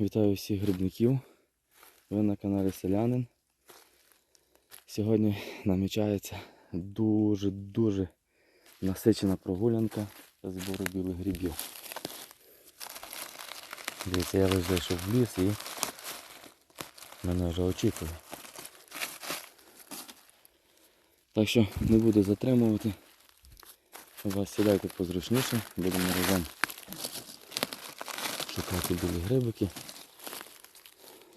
Вітаю всіх грибників. Ви на каналі Селянин. Сьогодні намічається дуже-дуже насичена прогулянка збору білих грибів. Дивіться, я лише зайшов в ліс і мене вже очікує. Так що не буду затримувати. У Вас сідайте позручніше, будемо разом шукати білі грибики.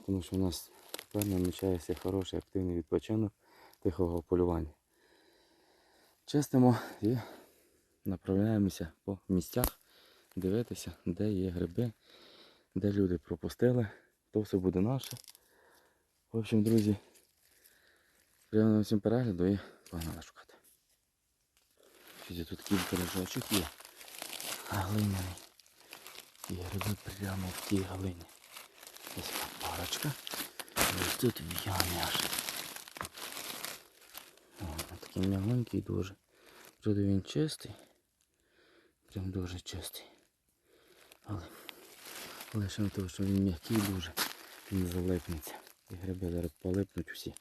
Тому що у нас тепер намічається хороший активний відпочинок тихого полювання. Чистимо і направляємося по місцях дивитися, де є гриби, де люди пропустили. То все буде наше. В общем, друзі, приємного всім перегляду і погнали шукати. Тут кілька лежачок є. Глиняний. І гриби прямо в тій галині. Ось парочка. Ось тут в аж. О, такий м'ягонький дуже. Вроде він чистий. Прям дуже чистий. Але лише того, що він м'який дуже, він залипнеться. І гриби зараз полипнуть всі.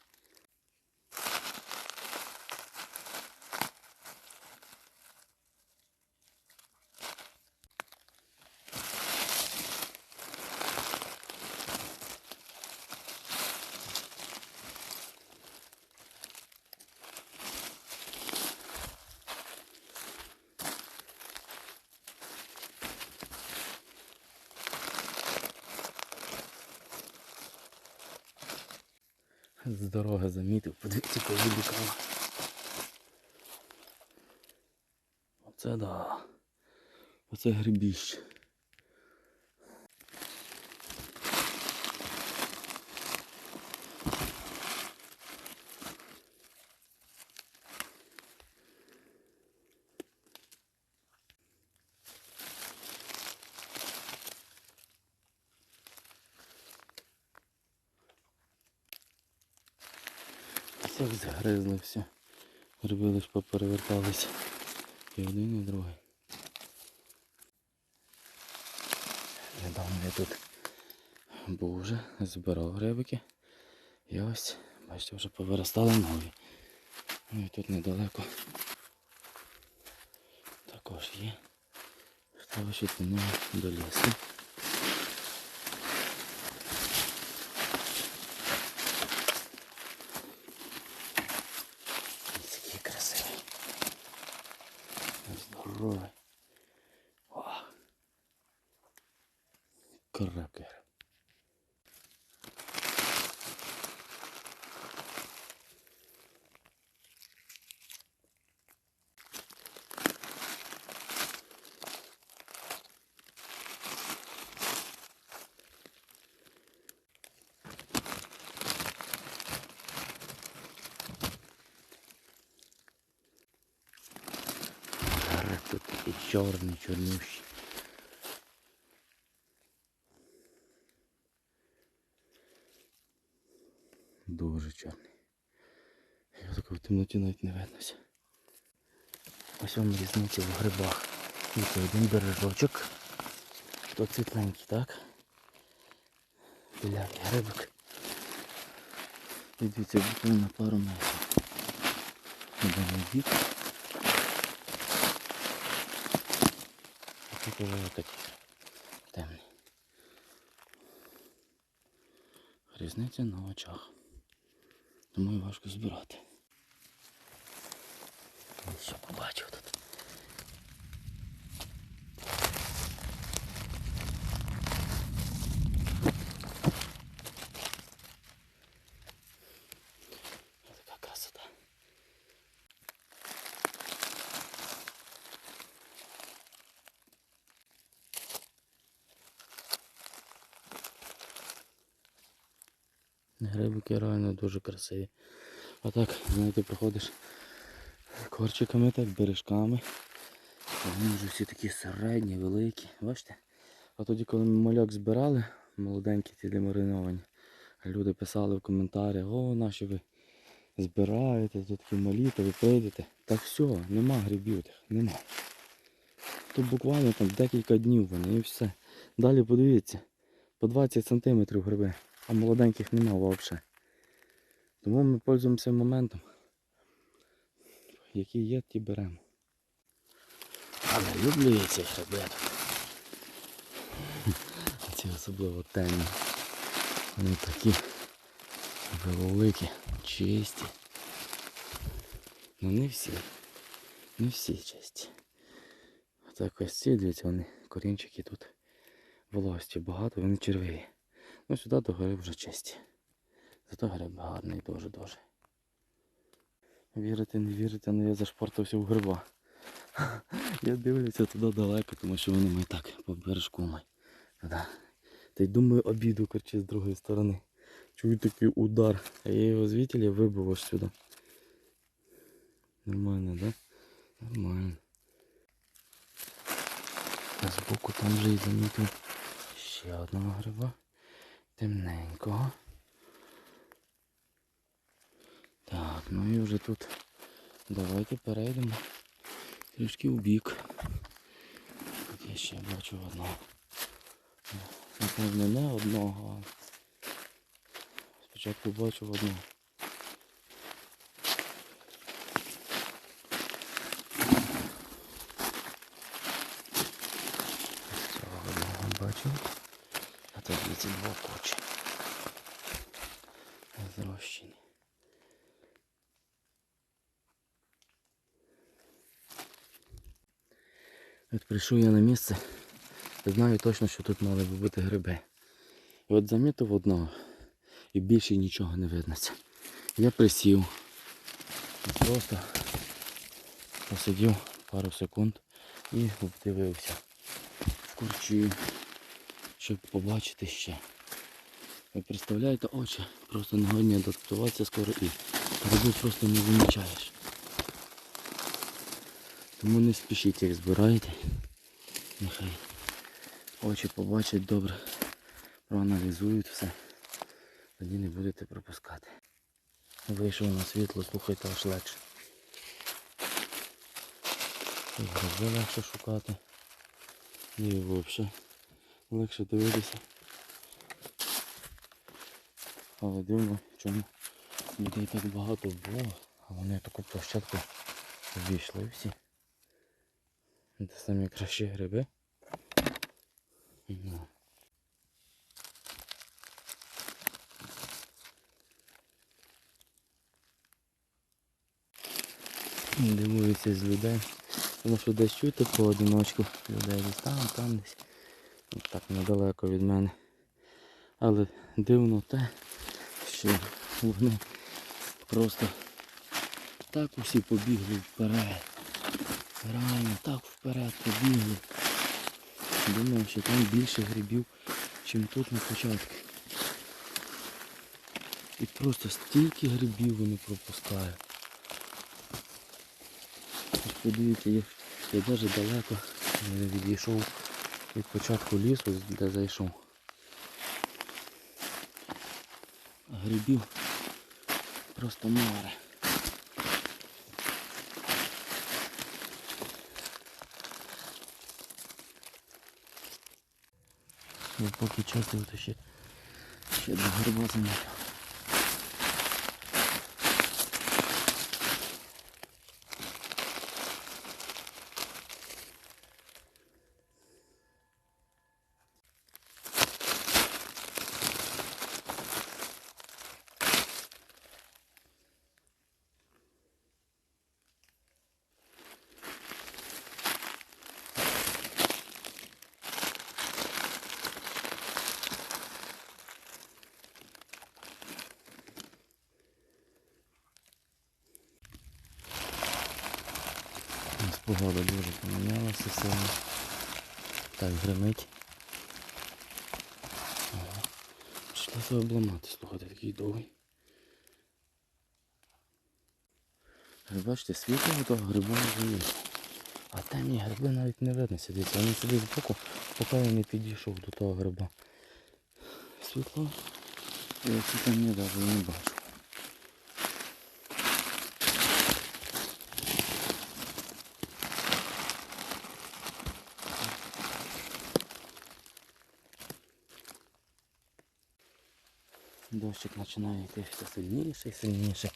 З дороги замітив, подивіться, повилікала. Оце да. Оце грибіще. Всіх загризли все. Гриби лиш попереверталися. І один, і другий. Недавно я тут був вже, збирав грибики. І ось, бачите, вже повиростали нові. Ну і тут недалеко також є. Треба ще до лісу. Ось який красивий. Здоровий. О. Крепкий. гриб. Гриб тут такий чорний, чорнющий. Дуже чорний. Я такого в темноті навіть не виднося. Ось вам різниця в грибах. Це один бережочок. То світленький, так? Білявий грибик. І дивіться, буквально пару метрів. В бік. Тут уже темний. Різниця на очах. Тому і важко збирати. Що побачив тут. Ось Така красота. Грибики реально дуже красиві. А так, знаєте, проходиш корчиками, так, бережками. Вони вже всі такі середні, великі. Бачите? А тоді, коли ми мальок збирали, молоденькі ті демариновані, люди писали в коментарях, о, наші ви збираєте, тут такі малі, то ви прийдете. Так все, нема грибів тих, нема. Тут буквально там декілька днів вони і все. Далі подивіться, по 20 см гриби, а молоденьких нема взагалі. Тому ми пользуємося моментом. Які є, ті беремо. Але люблю я ці гриби. Ці особливо темні. Вони такі великі, чисті. Ну не всі. Не всі чисті. Так ось ці, дивіться, вони корінчики тут волості багато, вони червиві. Ну сюди до гори вже чисті. Зато гриб гарний дуже-дуже. Вірите, не вірите, але я зашпортився в гриба. Я дивлюся туди далеко, тому що вони мої так по бережку май. Та й думаю, обіду корче з другої сторони. Чую такий удар. А я його звідти вибив аж сюди. Нормально, да? Нормально. А збоку там вже і замітив ще одного гриба. Темненького. Так, ну і вже тут. Давайте перейдемо трішки в бік. Тут я ще бачу одного. Напевно, не одного, спочатку бачу одного. Цього одного бачив. А тут ці два кочі. Зрощені. От прийшов я на місце. Знаю точно, що тут мали би бути гриби. І от замітив одного і більше нічого не виднося. Я присів і просто посидів пару секунд і вдивився в курчі, щоб побачити ще. Ви представляєте, очі просто не годні адаптуватися скоро і грибів просто не замічаєш. Тому не спішіть, як збираєте. Нехай очі побачать добре, проаналізують все. Тоді не будете пропускати. Вийшов на світло, слухайте аж легше. І гриби легше шукати. І взагалі легше дивитися. Але дивно, чому людей так багато було, а вони таку площадку обійшли всі. Це самі кращі гриби. Ну. Дивуюся з людей. Тому що десь чути поодиночку людей десь там, там десь. От так недалеко від мене. Але дивно те, що вони просто так усі побігли вперед. Реально так вперед побігли. Думав, що там більше грибів, чим тут на початку. І просто стільки грибів вони пропускають. Подивіться, я, я навіть далеко відійшов від початку лісу, де зайшов. Грибів просто море. Поки чекаю, то ще, ще до гриба замітив. Погода дуже помінялася сильно. Так, гримить. Ага. Прийшлося обламати, слухайте, такий довгий. Бачите, світло того гриба вже є. А темні гриби навіть не видно сидиться. Вони сидять збоку, поки я не підійшов до того гриба. Світло. Я ці темні навіть не бачу. Дощик починає йти все сильніше і сильніше.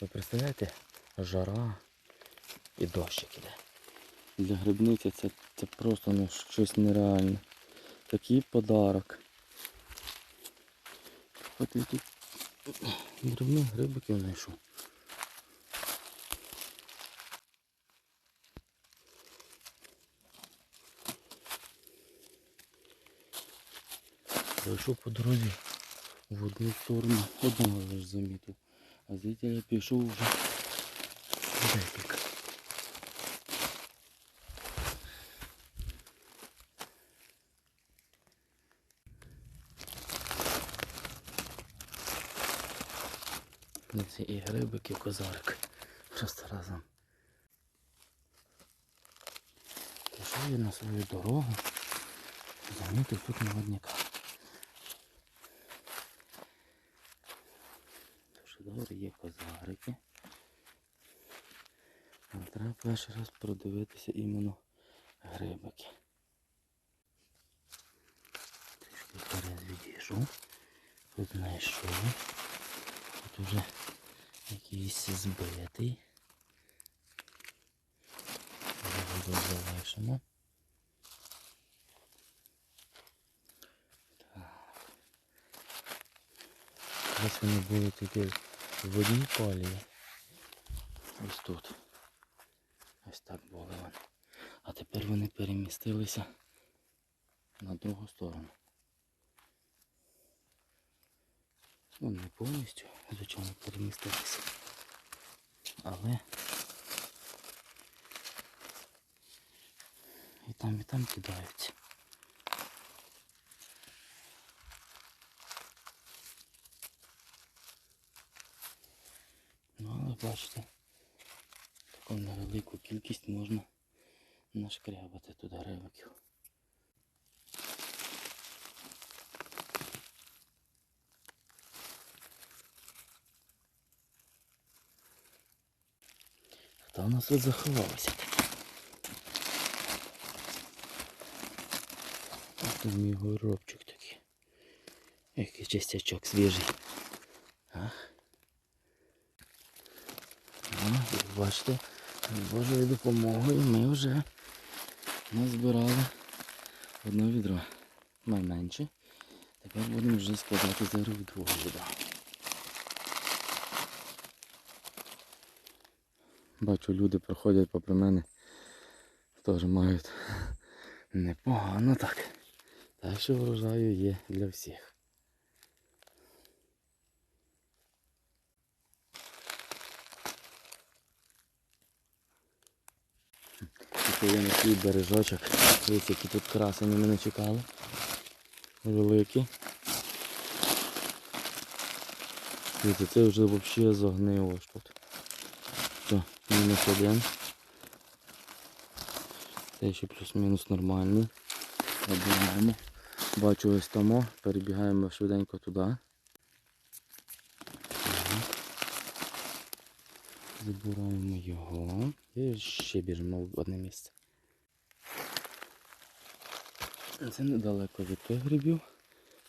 Ви представляєте, жара і дощик іде. Для грибниці це, це просто ну, щось нереальне. Такий подарок. От я тут грибних грибиків знайшов. Пройшов по дорозі в одну сторону, одного лише замітив. А звідти я пішов вже декілька. Це і грибик, і козарик. Просто разом. Пішов я на свою дорогу, замітив тут наводника. Дуже є козарики. Але треба перший раз продивитися іменно грибики. Трішки вперед відійшов. Тут знайшов. Тут вже якийсь збитий. Воду залишимо. Ось вони були тільки в одній колії. Ось тут. Ось так були вони. А тепер вони перемістилися на другу сторону. Ну, не повністю, звичайно, перемістилися. Але і там, і там кидаються. Ну, але бачите, таку невелику кількість можна нашкрябати туди ревиків. Хто у нас тут заховався? Ось там мій горобчик такий. Який частячок свіжий. Ах. І бачите, з Божою допомогою ми вже назбирали одне відро. Найменше. Тепер будемо вже складати зараз в друге відро. Бачу, люди проходять попри мене. Теж мають непогано так. Так що врожаю є для всіх. Є свій бережочок. Дивіться, які тут красені мене чекали. Великі. Дивіться, це вже взагалі загнило аж тут. Все, мінус один. Це ще плюс-мінус нормальний. Забираємо. Бачу ось тому, перебігаємо швиденько туди. Забираємо його. І ще біжимо в одне місце. Це недалеко від тих грибів,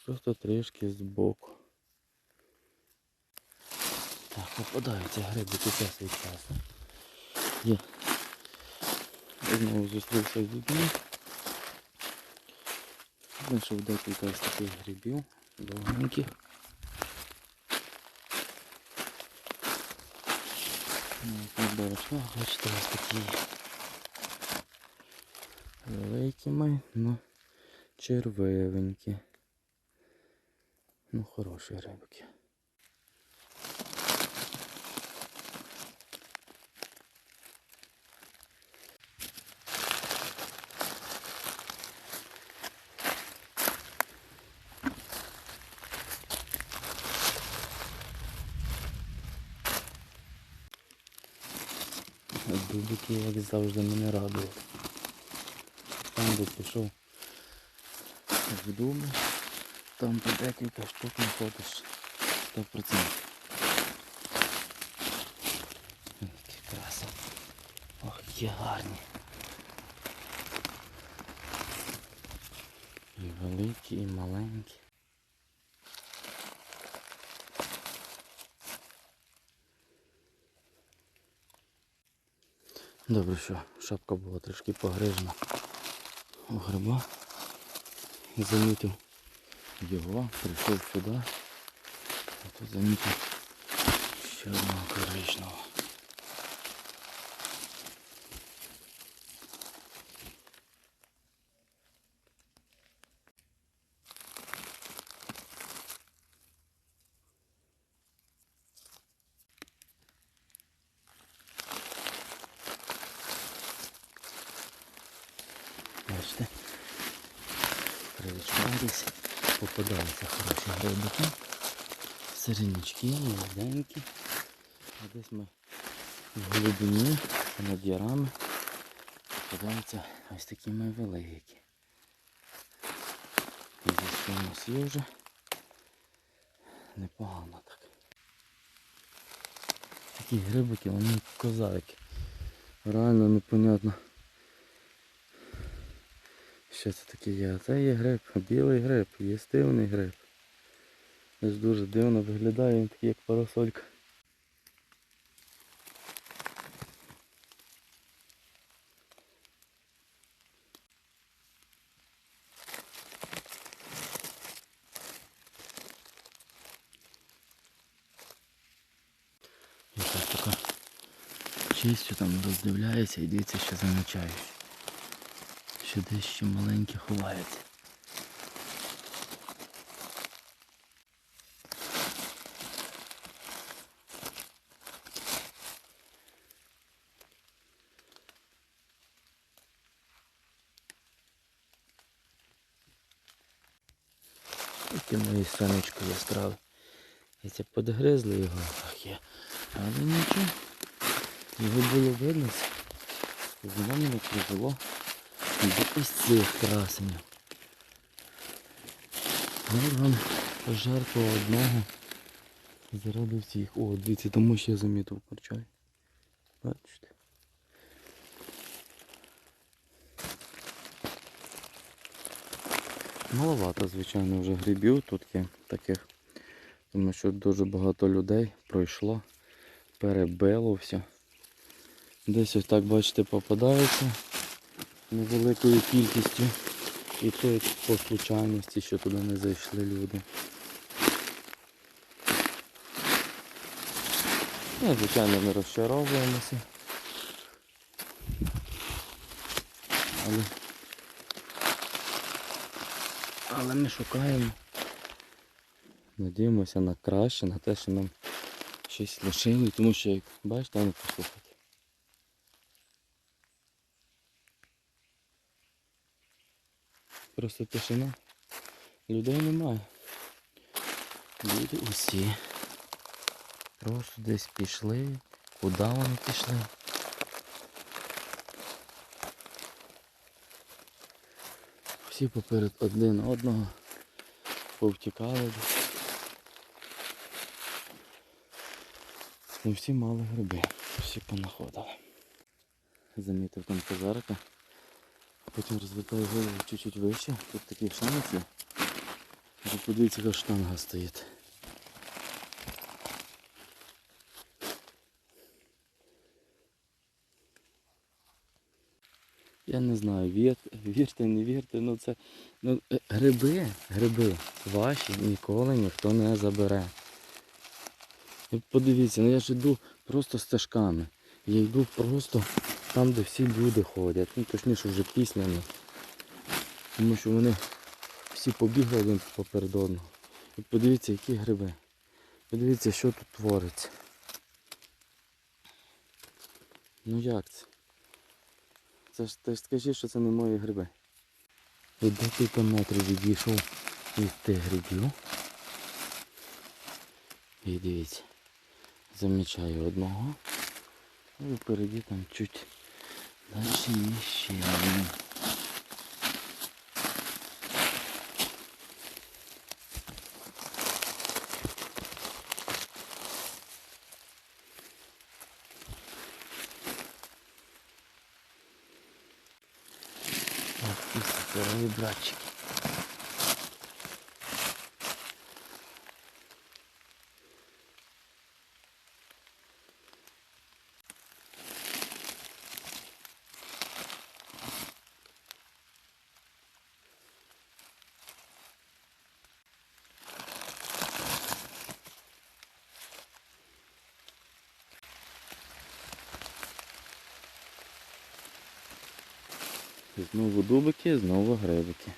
просто трішки збоку. Так, попадаються грибики час від часу. Я Знову зустрівся з людьми. Знайшов декілька ось таких грибів, довгеньких. Бачите, бачите, ось такі великі май, ну червивенькі. Ну, хороші рибки. Дубики, як завжди, мене радують. Там де пішов в дуби, там по декілька штук знаходиш 100%. Які краса. Ох, які гарні. І великі, і маленькі. Добре, що шапка була трішки погрижена у гриба. Замітив його, прийшов сюди. А тут замітив ще одного коричного. Бачите, привичаєтесь, попадаються хороші грибики, сиренячки, молоденькі. А десь ми в глибині над ярами попадаються ось такі ми великі. І десь у нас є вже непогано так. Такі грибики, вони козаки. Реально непонятно. Що це таке є? Це є гриб, білий гриб, їстивний гриб. Ось дуже дивно виглядає, він такий як парасолька. І чистю там роздивляється і дивіться, що замічають. Що десь ще маленькі ховаються. Такі мої сонечко яскраві. І це подгризли його. Але нічого. Його було видно. Воно мене привело до ось цих красенів. От вам пожертва одного заради всіх. О, дивіться, тому ще я замітив корчай. Бачите? Маловато, звичайно, вже грибів тут є таких. Тому що дуже багато людей пройшло, перебило все. Десь ось так, бачите, попадаються невеликою кількістю. І то по случайності, що туди не зайшли люди. Ну, звичайно, не розчаровуємося. Але, але ми шукаємо. Надіємося на краще, на те, що нам щось лишили, тому що, як бачите, ну послухайте. Просто тишина. Людей немає. Люди усі. Просто десь пішли. Куди вони пішли? Всі поперед один одного повтікали десь. Ну всі мали гриби, всі понаходили. Замітив там позарика. Потім розвертаю голову чуть-чуть вище. Тут такий шанець є. Подивіться, яка штанга стоїть. Я не знаю, вір, вірте, не вірте, ну це. Ну, е, гриби, гриби ваші ніколи ніхто не забере. Подивіться, ну я ж йду просто стежками. Я йду просто там, де всі люди ходять. Ну точніше вже піснями. Тому що вони всі побігли один поперед одного. І подивіться, які гриби. Подивіться, що тут твориться. Ну як це? Це ж ти ж скажи, що це не мої гриби. І декілька метрів відійшов від тих грибів. І дивіться, замічаю одного. І впереді там чуть далі є ще один. Ці здорові братчики. Знову дубики, знову грибики.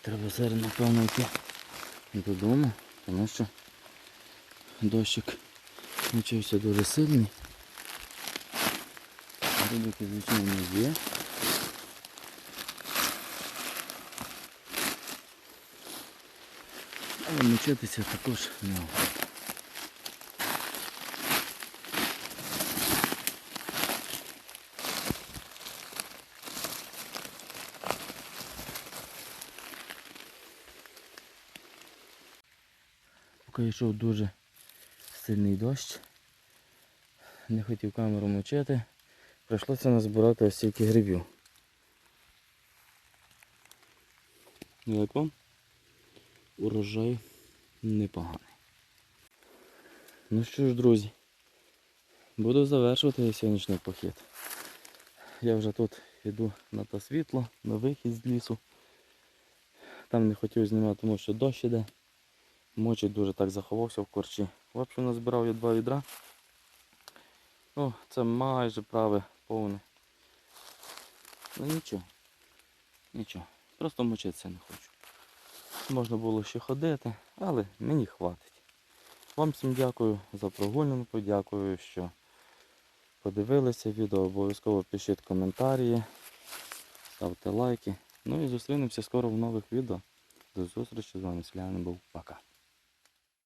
Треба зараз, напевно, йти додому, тому що дощик почався дуже сильний. Грибики, звичайно, є. Але мочитися також не йшов дуже сильний дощ, не хотів камеру мочити, прийшлося назбирати ось стільки грибів. Як вам? Урожай непоганий. Ну що ж, друзі, буду завершувати сьогоднішній похід. Я вже тут йду на те світло, на вихід з лісу. Там не хотів знімати, тому що дощ іде. Мочить дуже так заховався в корчі. В общем, назбирав я два відра. Ну, це майже праве повне. Ну нічого. Нічого. Просто мочитися не хочу. Можна було ще ходити, але мені хватить. Вам всім дякую за прогулянку, дякую, що подивилися відео. Обов'язково пишіть коментарі, ставте лайки. Ну і зустрінемося скоро в нових відео. До зустрічі з вами Селянин був. Пока.